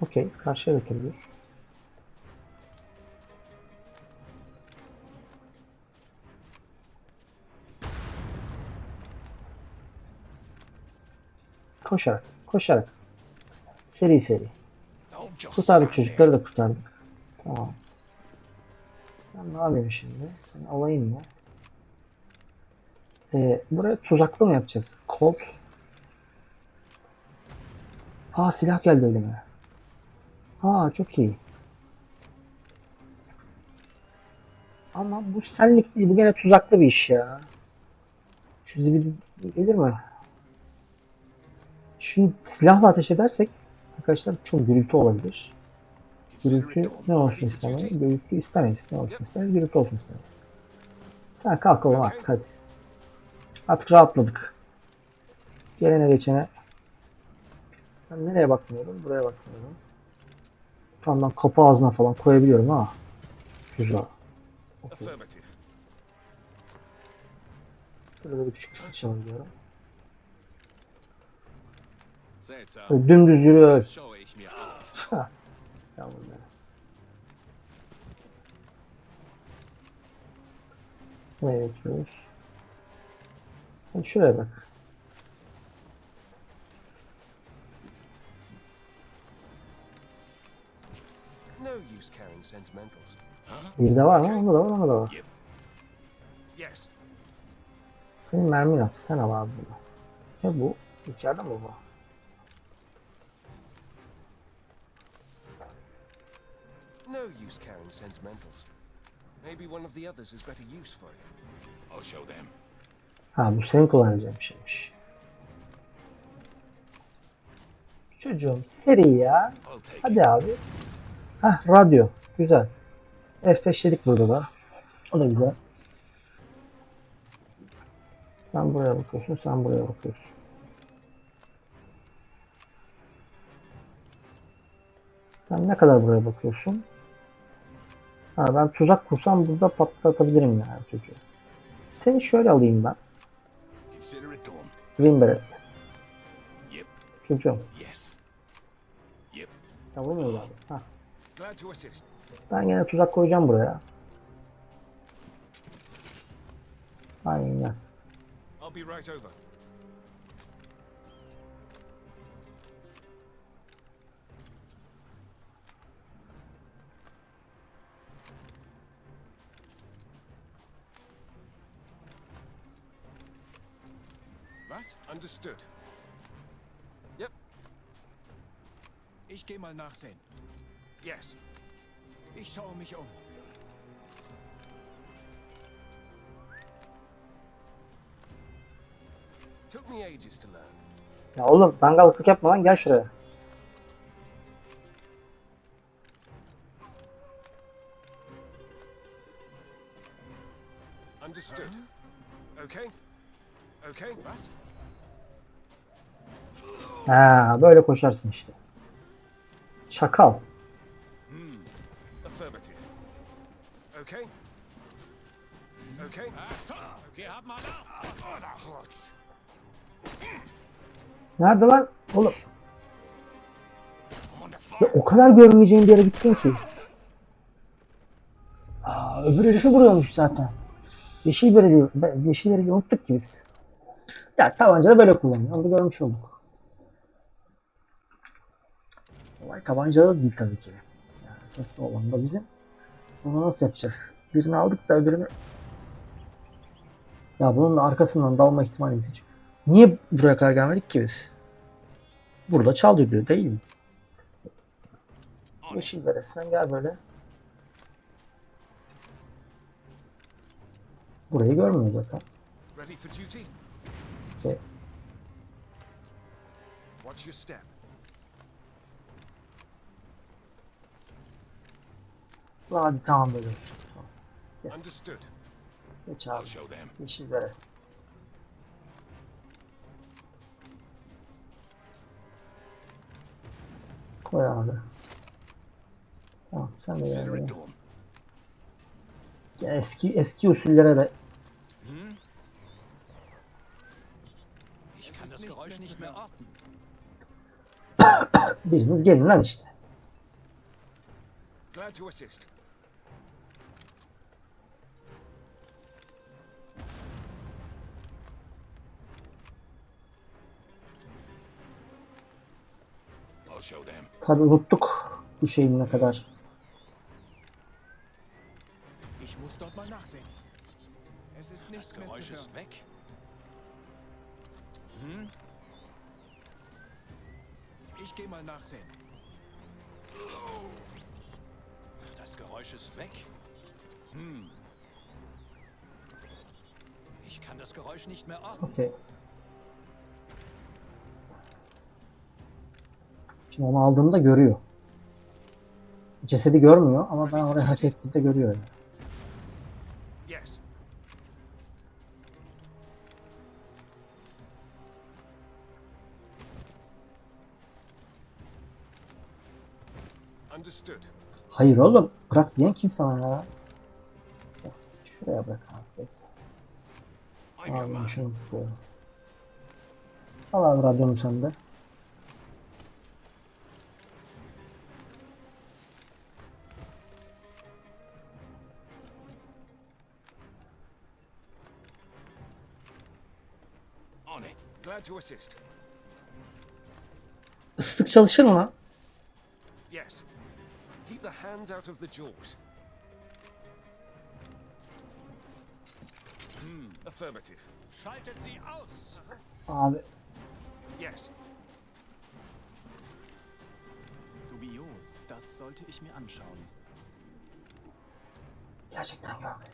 Okey. Karşıya götürüyoruz. Koşarak. Koşarak. Seri seri. Kurtardık çocukları da kurtardık. Tamam. Ben ne yapayım şimdi? Seni alayım mı? Ee, buraya tuzaklı mı yapacağız? Colt. Aa silah geldi elime. Aa çok iyi. Ama bu senlik değil. Bu gene tuzaklı bir iş ya. Şu zibidi gelir mi? Şimdi silahla ateş edersek arkadaşlar çok gürültü olabilir. Gürültü ne olsun istemeyiz? Gürültü istemeyiz. Ne olsun isteriz? Gürültü olsun isteriz. Sen kalk oğlum artık hadi. Artık rahatladık. Gelene geçene. Sen nereye bakmıyorum? Buraya bakmıyorum. Tamam ben kapı ağzına falan koyabiliyorum ha. Güzel. Şurada bir küçük ısıtacağım diyorum. Böyle dümdüz yürüyor. Schaue ich mir an. Ha. Tamam ben. Nereye? Hadi şuraya bak. Use carrying sentimentals. Bir de var mı? Onda da var, onda da var. Yes. Senin mermin az. Sen al abi bunu. Ne bu? İçeride mi bu? No use carrying sentimentals. Maybe one of the others is better use for you. I'll show them. Ha bu senin kullanacağın bir şeymiş. Çocuğum seri ya. I'll it. Hadi abi. Hah radyo. Güzel. F5 yedik burada da. O da güzel. Sen buraya bakıyorsun, sen buraya bakıyorsun. Sen ne kadar buraya bakıyorsun? Ha, ben tuzak kursam burada patlatabilirim yani çocuğu. Seni şöyle alayım ben. Green Beret. Yep. Çocuğum. Yes. Yep. Ya vurmuyor abi. Hah. Glad to assist. Ben gene tuzak koyacağım buraya. Aynen. I'll be right over. Was? Understood. Yep. Ich gehe mal nachsehen. Yes. Ich schaue mich um. Took me ages to learn. Ya oğlum dangallıklık yapma lan gel şuraya. Understood. Okay. Okay. Was? Ha böyle koşarsın işte. Çakal. Okay. Okay. Okay, hab mal nach. Oh, da hurts. Nerede lan? Oğlum ya o kadar görmeyeceğin bir yere gittin ki. Aa, öbür herifi vuruyormuş zaten. Yeşil bereli, be- yeşil bereli unuttuk ki biz. Ya tabanca böyle kullanıyor. Onu da görmüş olduk. Olay tabancalı değil tabii ki. Yani esas olan da bizim. Bunu nasıl yapacağız? Birini aldık da öbürünü... Ya bunun da arkasından dalma ihtimalimiz hiç. Niye buraya kadar gelmedik ki biz? Burada çal diyor değil mi? Yeşil bere sen gel böyle. Burayı görmüyor zaten. Duty? Okey. Watch your step. Hadi tamam böyle olsun. Tamam. Understood. Geç abi. show them. Yeşil bere. Koy abi. Tamam sen de gel. Ya Eski eski usullere de orten. biriniz gelin lan işte. Glad to assist. Tabi unuttuk bu şeyin ne kadar. Ich. Hm? Gehe mal nachsehen. Das Geräusch ist weg. Hm. Ich kann das Geräusch nicht mehr orten. Okey. Şimdi onu aldığımda görüyor. Cesedi görmüyor ama ben oraya hak ettiğimde görüyor. Yani. Yes. Understood. Hayır oğlum. Bırak diyen kim sana ya? Şuraya bırak your Abi şunu koyalım. Al abi radyonu sen Islık çalışır mı lan? Yes. Keep the hands out of the jaws. Affirmative. Schaltet sie aus. Abi Yes. Dubios, das sollte ich mir anschauen. gerçekten görmedi.